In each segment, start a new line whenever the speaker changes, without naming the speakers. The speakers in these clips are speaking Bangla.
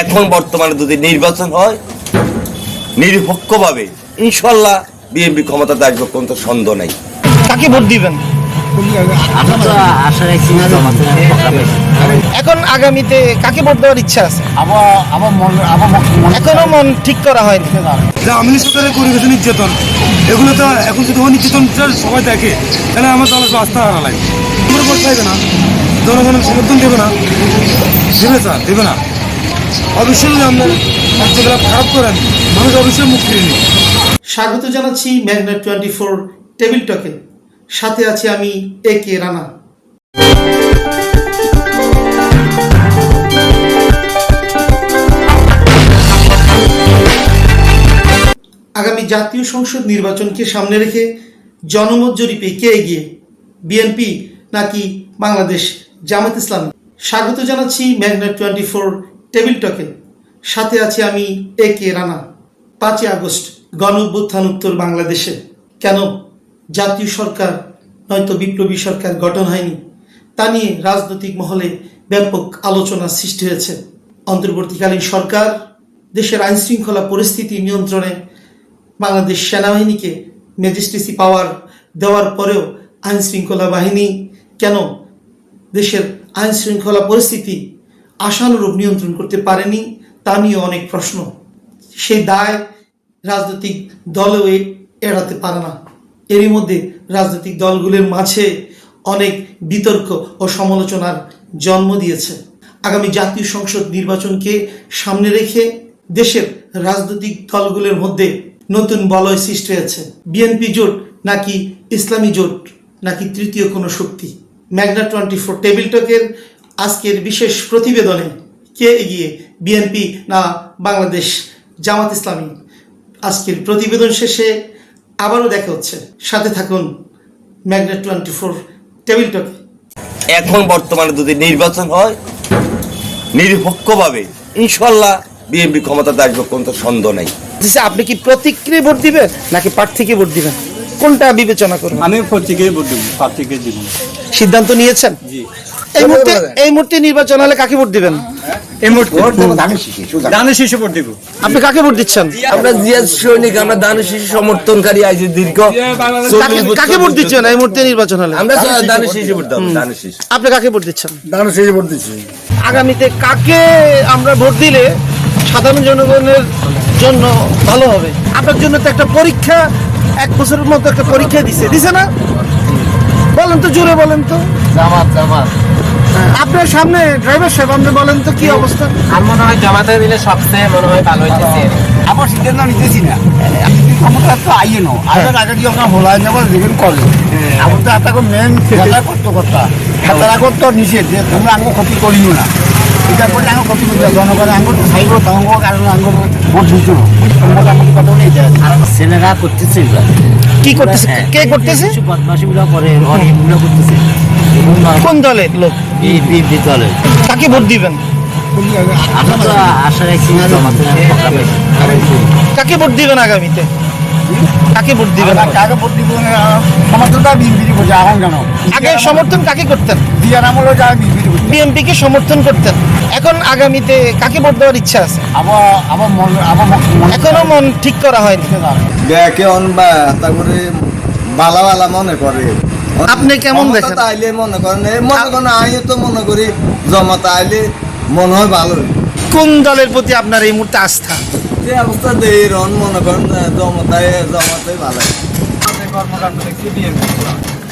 এখন বর্তমানে যদি নির্বাচন হয় নিরপেক্ষভাবে ইনশাল্লাহ বিএনপি ক্ষমতাতে আসবে কোনো তো সন্দেহ নেই।
কাকে ভোট দিবেন? এখন আগামীতে কাকে ভোট দেওয়ার ইচ্ছা আছে?
আবার আবার মন এখনও মন
ঠিক করা হয়নি।
যে আমিনি সরকারের পরিবেশে নির্যাতন। এগুলো তো এখন যদি ও নির্যাতনটা সবাই দেখে তাহলে আমার দলের তো আস্থা হারা লাগে ভোট চাইবে না। জনগণের সমর্থন দেবে না। দেবে স্যার দেবে না। অবশ্যই যদি কার্যকলাপ খারাপ করেন, মানুষ অবশ্যই মুখ ফিরে
স্বাগত জানাচ্ছি ম্যাগনেট টোয়েন্টি ফোর টেবিল টকে। সাথে আছি আমি এ কে রানা। আগামী জাতীয় সংসদ নির্বাচনকে সামনে রেখে জনমত জরিপে কে এগিয়ে? বিএনপি নাকি বাংলাদেশ জামাত ইসলাম? স্বাগত জানাচ্ছি ম্যাগনেট টোয়েন্টি ফোর টেবিল টকে সাথে আছি আমি এ কে রানা, পাঁচই আগস্ট গণঅভ্যুত্থান উত্তর বাংলাদেশে। কেন? জাতীয় সরকার, নয়তো বিপ্লবী সরকার গঠন হয়নি। তা নিয়ে রাজনৈতিক মহলে ব্যাপক আলোচনা সৃষ্টি হয়েছে। অন্তর্বর্তীকালীন সরকার, দেশের আইন শৃঙ্খলা পরিস্থিতি নিয়ন্ত্রণে বাংলাদেশ সেনাবাহিনীকে ম্যাজিস্ট্রেসি পাওয়ার দেওয়ার পরেও আইন শৃঙ্খলা বাহিনী, কেন? দেশের আইন শৃঙ্খলা পরিস্থিতি আশানুরূপ নিয়ন্ত্রণ করতে পারেনি, তা নিয়ে অনেক প্রশ্ন। সেই দায় রাজনৈতিক দলেও এড়াতে পারে না। এরই মধ্যে রাজনৈতিক দলগুলোর মাঝে অনেক বিতর্ক ও সমালোচনার জন্ম দিয়েছে। আগামী জাতীয় সংসদ নির্বাচনকে সামনে রেখে দেশের রাজনৈতিক দলগুলোর মধ্যে নতুন বলয় সৃষ্টি হয়েছে। বিএনপি জোট নাকি ইসলামী জোট নাকি তৃতীয় কোনো শক্তি? ম্যাগনা টোয়েন্টি ফোর টেবিল টকের আজকের বিশেষ প্রতিবেদনে কে এগিয়ে বিএনপি না বাংলাদেশ জামাত ইসলামী? আজকের প্রতিবেদন শেষে আবারও দেখা হচ্ছে। সাথে থাকুন ম্যাগনেট টোয়েন্টি ফোর টেবিল টকে।
এখন বর্তমানে যদি নির্বাচন হয় নিরপেক্ষভাবে ইনশাল্লাহ বিএনপি ক্ষমতাতে আসবে কোনো তো সন্দেহ নেই।
আপনি কি প্রতিক্রিয়া ভোট দিবেন নাকি প্রার্থীকে ভোট দিবেন? কোনটা বিবেচনা করবেন
আমি প্রত্যেকেই ভোট দেবো প্রার্থীকে দিব।
সিদ্ধান্ত নিয়েছেন?
জি।
এই মুহূর্তে এই মুহূর্তে নির্বাচন হলে কাকে ভোট দিবেন?
এই মুহূর্তে। দানের শিশু ভোট দিব।
আপনি কাকে ভোট দিচ্ছেন?
আমরা জিয়াদ সৈনিক আমরা দানের শিশু সমর্থনকারী আইজি দীর্ঘ
কাকে কাকে ভোট দিচ্ছেন এই মুহূর্তে নির্বাচন হলে?
আমরা দানের শিশু ভোট দেবো। দানের শিশু
আপনি কাকে ভোট দিচ্ছেন?
দাঁড়ানো সেই ভোট দিচ্ছি।
আগামীতে কাকে আমরা ভোট দিলে সাধারণ জনগণের জন্য ভালো হবে? আপনার জন্য তো একটা পরীক্ষা এক বছরের মতো একটা পরীক্ষা দিছে। দিছে না? বলেন তো জোরে বলেন তো।
জামাত জামাত।
আপনার সামনে ড্রাইভার সাহেব আপনি বলেন তো কি অবস্থা?
আমার মনে হয় জামাতে দিলে সবচেয়ে মনে হয় ভালো হয়েছে
আমার সিদ্ধান্ত নিতেছি না। আমি যদি ক্ষমতা তো আইয়ে নো। আসার আগে যদি আমরা ভোলা যাব দেখবেন করে আমার তো মেন খেলা করতে। কথা খেলা করতে নিষেধ যে তোমরা আমি ক্ষতি করিও না। করলে জনগণ তঙ্গ কারণ ভোট নেই
ছেলেরা করতেছে
কি করতেছে?
হ্যাঁ।
কে করতেছে?
কিছু বদমাশি গুলো করে অনেকগুলো করতেছে।
কোন দলের লোক?
বিএনপি দলে
কাকে ভোট দিবেন?
আশা রাখছি
কাকে ভোট দিবেন আগামীতে? কাকে ভোট দিবেন?
কাকে ভোট দিব? সমর্থনটা বিএনপি করছে এখন কেন?
আগে সমর্থন কাকে করতেন?
দিয়ার আমলও যায় বিএনপি
কে সমর্থন করতেন। এখন আগামীতে কাকে ভোট দেওয়ার ইচ্ছা আছে?
আবার আবার মন আবার
এখনও মন ঠিক করা হয়নি।
দেখে অনবা তারপরে বালা বালা মনে করে।
আপনি কেমন
ক্ষমতা
দেখেন?
আইলে মনে করেন মনে করেন আইও তো মনে করি জমাতা আইলে মনে হয় ভালো
কোন দলের প্রতি আপনার এই মুহূর্তে আস্থা?
যে অবস্থা দেই রন মনে করেন জমাতায় জমাতাই ভালো।
কর্মকাণ্ড দেখছি বিএনপি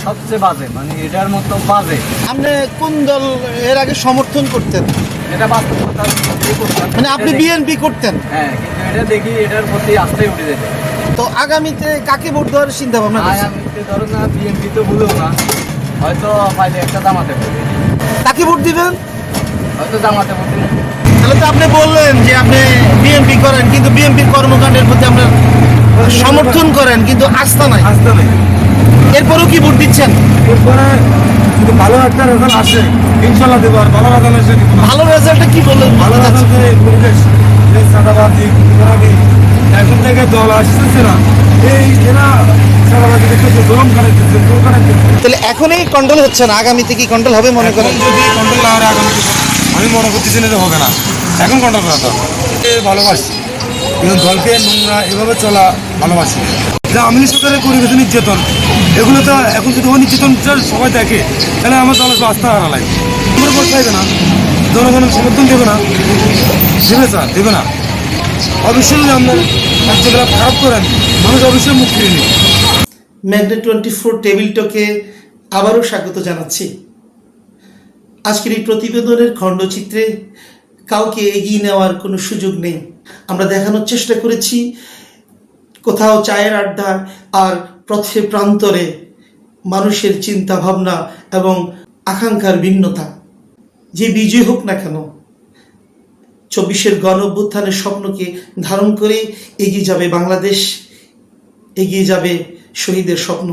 সবচেয়ে বাজে মানে এটার মতো বাজে।
আপনি কোন দল এর আগে সমর্থন করতেন?
এটা বাস্তবতা
মানে আপনি বিএনপি করতেন?
হ্যাঁ কিন্তু এটা দেখি এটার প্রতি উঠে যেতে
তো আগামীতে কাকে ভোট দেওয়ার চিন্তা ভাবনা?
ধরো না বিএনপি তো ভুলেও না হয়তো পাইলে একটা জামাতে পড়বে
কাকে ভোট দিবেন?
হয়তো জামাতে
তো আপনি বললেন যে আপনি বিএনপি করেন কিন্তু বিএনপির কর্মকাণ্ডের প্রতি আপনার সমর্থন করেন কিন্তু আস্থা নাই।
আসতে নেই।
এরপরেও কি ভোট দিচ্ছেন?
এরপরে যদি ভালো একটা রেজাল্ট আসে ইনশাল্লাহ দেবো আর ভালো রেজাল্ট আসে
ভালো রেজাল্টটা কি বললেন?
ভালো রেজাল্টে এই চাঁদাবাজি গুন্ডামি এখন থেকে দল আসতেছে না। এই এরা
তাহলে এখনই কন্ট্রোল হচ্ছে না? আগামীতে কি কন্ট্রোল হবে মনে করেন?
যদি কন্ট্রোল না হয় আগামী আমি মনে করতেছি না যে হবে না। এখন দরকার ভালোবাসি। কিন্তু দলকে নোংরা এভাবে চলা ভালোবাসি। যে আমিলি সরকারের পরিবেশে নির্যাতন এগুলো তো এখন যদি ও নির্যাতনটা সবাই দেখে তাহলে আমার দলের আস্থা হারা লাগে। আমার ভোট চাইবে না জনগণের সমর্থন দেবে না। দেবে স্যার দেবে না। অবশ্যই যদি আপনার কার্যকলাপ খারাপ করেন মানুষ অবশ্যই মুখ ফিরে নেবে।
ম্যাগনেট টোয়েন্টি ফোর টেবিল টকে আবারও স্বাগত জানাচ্ছি। আজকের এই প্রতিবেদনের খণ্ডচিত্রে কাউকে এগিয়ে নেওয়ার কোনো সুযোগ নেই। আমরা দেখানোর চেষ্টা করেছি, কোথাও চায়ের আড্ডা আর পথে প্রান্তরে মানুষের চিন্তা ভাবনা এবং আকাঙ্ক্ষার ভিন্নতা। যে বিজয় হোক না কেন, চব্বিশের গণ অভ্যুত্থানের স্বপ্নকে ধারণ করে এগিয়ে যাবে বাংলাদেশ, এগিয়ে যাবে শহীদের স্বপ্ন।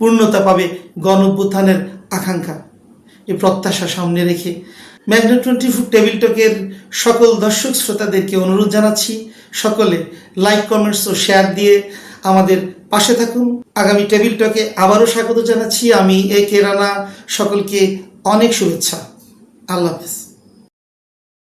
পূর্ণতা পাবে গণ অভ্যুত্থানের আকাঙ্ক্ষা। এই প্রত্যাশা সামনে রেখে ম্যাগনেট টোয়েন্টি ফোর টেবিল টকের সকল দর্শক শ্রোতাদেরকে অনুরোধ জানাচ্ছি, সকলে লাইক কমেন্টস ও শেয়ার দিয়ে আমাদের পাশে থাকুন। আগামী টেবিল টকে আবারও স্বাগত জানাচ্ছি। আমি এ কে রানা, সকলকে অনেক শুভেচ্ছা। আল্লাহ হাফেজ।